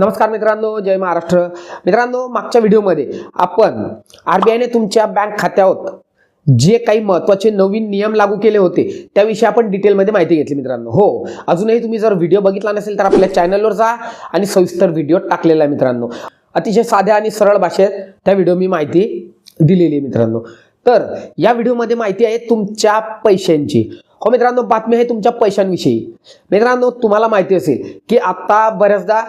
नमस्कार मित्रांनो जय महाराष्ट्र. मित्रांनो मागच्या व्हिडिओमध्ये आपण आरबीआयने तुमच्या बँक खात्यावर जे काही महत्त्वाचे नवीन नियम लागू केले होते त्याविषयी आपण डिटेलमध्ये माहिती घेतली मित्रांनो. हो अजूनही तुम्ही जर व्हिडिओ बघितला नसेल तर आपल्या चॅनलवर जा आणि सविस्तर व्हिडिओ टाकलेला आहे मित्रांनो. अतिशय साध्या आणि सरळ भाषेत त्या व्हिडिओ मी माहिती दिलेली आहे मित्रांनो. तर या व्हिडिओमध्ये माहिती आहे तुमच्या पैशांची. हो मित्रांनो बातमी आहे तुमच्या पैशांविषयी. मित्रांनो तुम्हाला माहिती असेल की आता बऱ्याचदा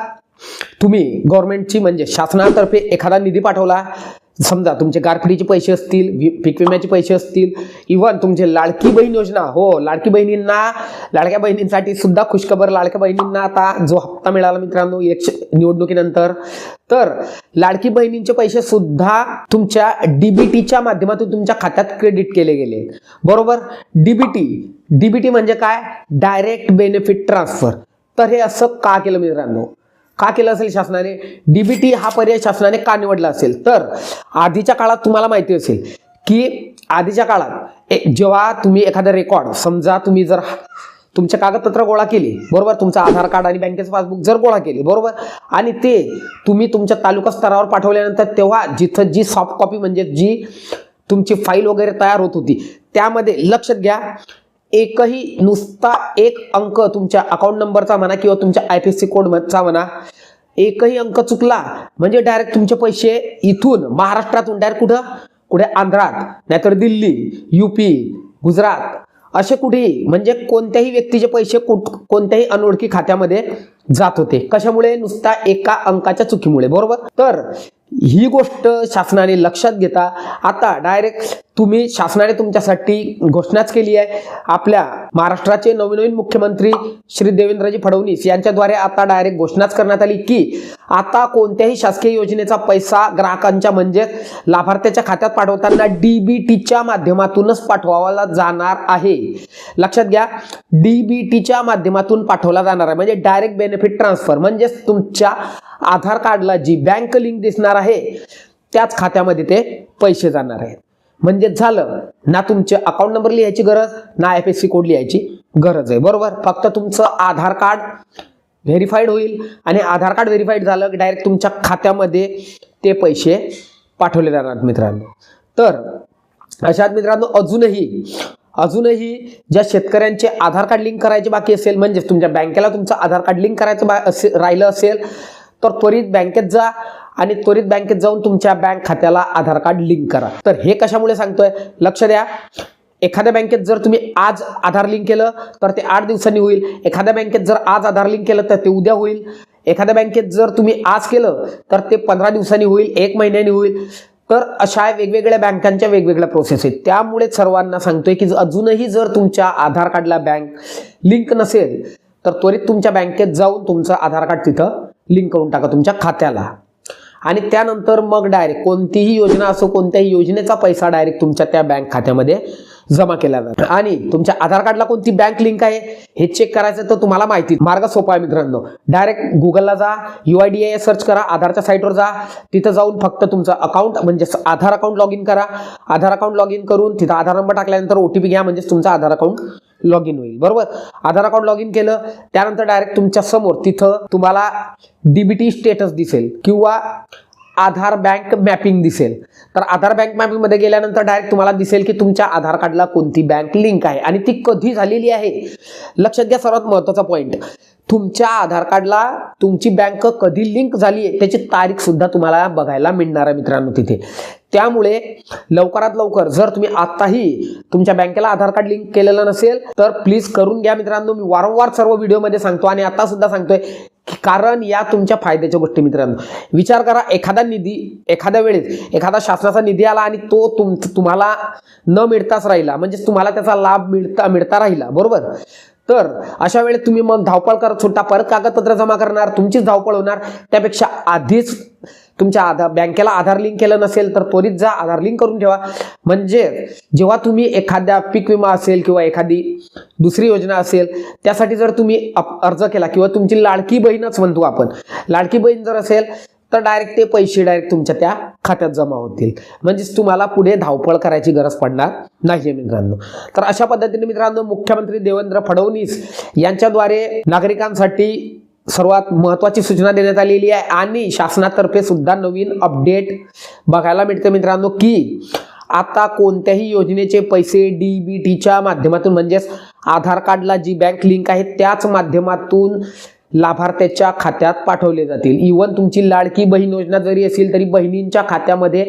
तुम्ही गव्हर्नमेंटची म्हणजे शासनातर्फे एखादा निधी पाठवला समजा तुमचे गारपिटीचे पैसे असतील पीक विम्याचे पैसे असतील इव्हन तुमचे लाडकी बहीण योजना हो लाडकी बहिणींना लाडक्या बहिणींसाठी सुद्धा खुशखबर लाडक्या बहिणींना आता जो हप्ता मिळाला मित्रांनो इलेक्शन निवडणुकीनंतर तर लाडकी बहिणींचे पैसे सुद्धा तुमच्या डीबीटीच्या माध्यमातून तुमच्या खात्यात क्रेडिट केले गेले. बरोबर? डीबीटी डीबीटी म्हणजे काय? डायरेक्ट बेनिफिट ट्रान्सफर तर हे असं का केलं मित्रांनो? का केलं असेल शासनाने? डीबीटी हा पर्याय शासनाने का निवडला असेल? तर आधीच्या काळात तुम्हाला माहिती असेल की आधीच्या काळात ए- जेव्हा तुम्ही एखादा रेकॉर्ड समजा तुम्ही जर तुमचे कागदपत्र गोळा केली बरोबर? तुमचं आधार कार्ड आणि बँकेचं पासबुक जर गोळा केली बरोबर? आणि ते तुम्ही तुमच्या तालुका स्तरावर पाठवल्यानंतर तेव्हा जिथं जी सॉफ्ट कॉपी म्हणजे जी तुमची फाईल वगैरे तयार होत होती त्यामध्ये लक्षात घ्या एकही नुसता एक अंक तुमच्या अकाउंट नंबरचा म्हणा किंवा तुमच्या आय पी सी कोडचा म्हणा एकही अंक चुकला म्हणजे डायरेक्ट तुमचे पैसे इथून महाराष्ट्रातून डायरेक्ट कुठं? कुठे? आंध्रात नाहीतर दिल्ली युपी गुजरात असे कुठेही म्हणजे कोणत्याही व्यक्तीचे पैसे कुठ कोणत्याही अनोळखी खात्यामध्ये जात होते. कशामुळे? नुसता एका अंकाच्या चुकीमुळे बरोबर? तर ही गोष्ट शासनाने लक्षात घेता. आता डायरेक्ट तुम्ही शासनाने तुमच्यासाठी घोषणाच केली आहे. आपल्या महाराष्ट्राचे नवनवीन मुख्यमंत्री श्री देवेंद्रजी फडणवीस यांच्याद्वारे आता डायरेक्ट घोषणाच करण्यात आली की आता कोणत्याही शासकीय योजनेचा पैसा ग्राहकांच्या म्हणजेच लाभार्थ्याच्या खात्यात पाठवताना डीबीटीच्या माध्यमातूनच पाठवावा जाणार आहे. लक्षात घ्या डीबीटीच्या माध्यमातून पाठवला जाणार आहे. म्हणजे डायरेक्ट बेनिफिट ट्रान्सफर म्हणजेच तुमच्या आधार कार्डला जी बँक लिंक दिसणार आहे त्याच खात्यामध्ये ते पैसे जाणार आहेत. म्हणजे झालं. ना तुमचे अकाउंट नंबर लिहायची गरज ना एफ एस सी कोड लिहायची गरज आहे. बरोबर? फक्त तुमचं आधार कार्ड व्हेरीफाईड होईल आणि आधार कार्ड व्हेरीफाईड झालं की डायरेक्ट तुमच्या खात्यामध्ये ते पैसे पाठवले जाणार मित्रांनो. तर अशात मित्रांनो अजूनही अजूनही ज्या शेतकऱ्यांचे आधार कार्ड लिंक करायचे बाकी असेल म्हणजे तुमच्या बँकेला तुमचं आधार कार्ड लिंक करायचं बा असे राहिलं असेल तर त्वरित बँकेत जा. आणि त्वरित बँकेत जाऊन तुमच्या बँक खात्याला आधार कार्ड लिंक करा. तर हे कशामुळे सांगतोय? लक्ष द्या. एखाद्या बँकेत जर तुम्ही आज आधार लिंक केलं तर ते आठ दिवसांनी होईल. एखाद्या बँकेत जर आज आधार लिंक केलं तर ते उद्या होईल. एखाद्या बँकेत जर तुम्ही आज केलं तर ते पंधरा दिवसांनी होईल एक महिन्यानी होईल. तर अशा वेगवेगळ्या बँकांच्या वेगवेगळ्या प्रोसेस आहेत. त्यामुळे सर्वांना सांगतोय की अजूनही जर तुमच्या आधार कार्डला बँक लिंक नसेल तर त्वरित तुमच्या बँकेत जाऊन तुमचं आधार कार्ड तिथं लिंक करून टाका तुमच्या खात्याला. आणि त्यानंतर मग डायरेक्ट कोणतीही योजना असो कोणत्याही योजनेचा पैसा डायरेक्ट तुमच्या त्या बँक खात्यामध्ये जमा केल्या जातात. आणि तुमच्या आधार कार्डला कोणती बँक लिंक आहे हे चेक करायचं तर तुम्हाला माहिती. मार्ग सोपा आहे मित्रांनो. डायरेक्ट गुगलला जा U I D A search करा आधारच्या साईटवर जा. तिथं जाऊन फक्त तुमचं अकाउंट म्हणजे आधार अकाउंट लॉग इन करा. आधार अकाउंट लॉग इन करून तिथं आधार नंबर टाकल्यानंतर ओटीपी घ्या म्हणजेच तुमचं आधार अकाउंट लॉग इन होईल. बरोबर? आधार अकाउंट लॉग इन केलं त्यानंतर डायरेक्ट तुमच्यासमोर तिथं तुम्हाला डीबीटी स्टेटस दिसेल. किंवा आधार बँक मॅपिंग दिसेल. तर आधार बँक मॅपिंगमध्ये गेल्यानंतर डायरेक्ट तुम्हाला दिसेल की तुमच्या आधार कार्डला कोणती बँक लिंक आहे आणि ती कधी झालेली आहे? लक्षात घ्या सर्वात महत्त्वाचा पॉईंट तुमच्या आधार कार्डला तुमची बँक कधी लिंक झाली आहे त्याची तारीख सुद्धा तुम्हाला बघायला मिळणार आहे मित्रांनो तिथे. त्यामुळे लवकरात लवकर जर तुम्ही आताही तुमच्या बँकेला आधार कार्ड लिंक केलेलं नसेल तर प्लीज करून घ्या मित्रांनो. मी वारंवार सर्व व्हिडिओमध्ये सांगतो आणि आता सुद्धा सांगतोय कारण या तुमच्या फायद्याच्या गोष्टी मित्रांनो. विचार करा एखादा निधी एखाद्या वेळेस एखादा शासनाचा निधी आला आणि तो तुम तुम्हाला न मिळताच राहिला म्हणजे तुम्हाला त्याचा लाभ मिळता मिळता राहिला बरोबर? तर अशा वेळेस तुम्ही मग धावपळ करत सुद्धा परत कागदपत्र जमा करणार तुमचीच धावपळ होणार त्यापेक्षा आधीच तुमच्या आधार बँकेला आधार लिंक केलं नसेल तर त्वरित जा आधार लिंक करून ठेवा. म्हणजे जेव्हा तुम्ही एखाद्या पीक विमा असेल किंवा एखादी दुसरी योजना असेल त्यासाठी जर तुम्ही अप- अर्ज केला किंवा तुमची लाडकी बहीणच म्हणतो आपण. लाडकी बहीण जर असेल तर डायरेक्ट ते पैसे डायरेक्ट तुमच्या त्या खात्यात जमा होतील. म्हणजेच तुम्हाला पुढे धावपळ करायची गरज पडणार नाही मित्रांनो. तर अशा पद्धतीने मित्रांनो मुख्यमंत्री देवेंद्र फडणवीस यांच्याद्वारे नागरिकांसाठी सर्वात महत्त्वाची सूचना देण्यात आलेली आहे आणि शासनातर्फे सुद्धा नवीन अपडेट बघायला मिळते मित्रांनो की आता कोणत्याही योजनेचे पैसे डी बी टीच्या माध्यमातून म्हणजेच आधार कार्डला जी बँक लिंक आहे त्याच माध्यमातून लाभार्थ्याच्या खात्यात पाठवले जातील. इवन तुमची लाडकी बहीण योजना जरी असेल तरी बहिणींच्या खात्यामध्ये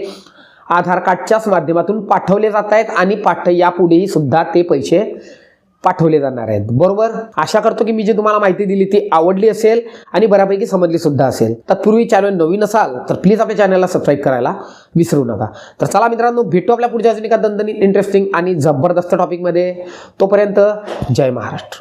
आधार कार्डच्याच माध्यमातून पाठवले जात आहेत आणि पाठ यापुढेही सुद्धा ते पैसे पाठवले जाणार आहेत. बरोबर? आशा करतो की मी जी तुम्हाला माहिती दिली ती आवडली असेल आणि बऱ्यापैकी समजली सुद्धा असेल. तत्पूर्वी चॅनल नवीन असाल तर प्लीज आपल्या चॅनलला सबस्क्राईब करायला विसरू नका. तर चला मित्रांनो भेटू आपल्या पुढच्या अजून एका दंदनी इंटरेस्टिंग आणि जबरदस्त टॉपिकमध्ये तोपर्यंत जय महाराष्ट्र.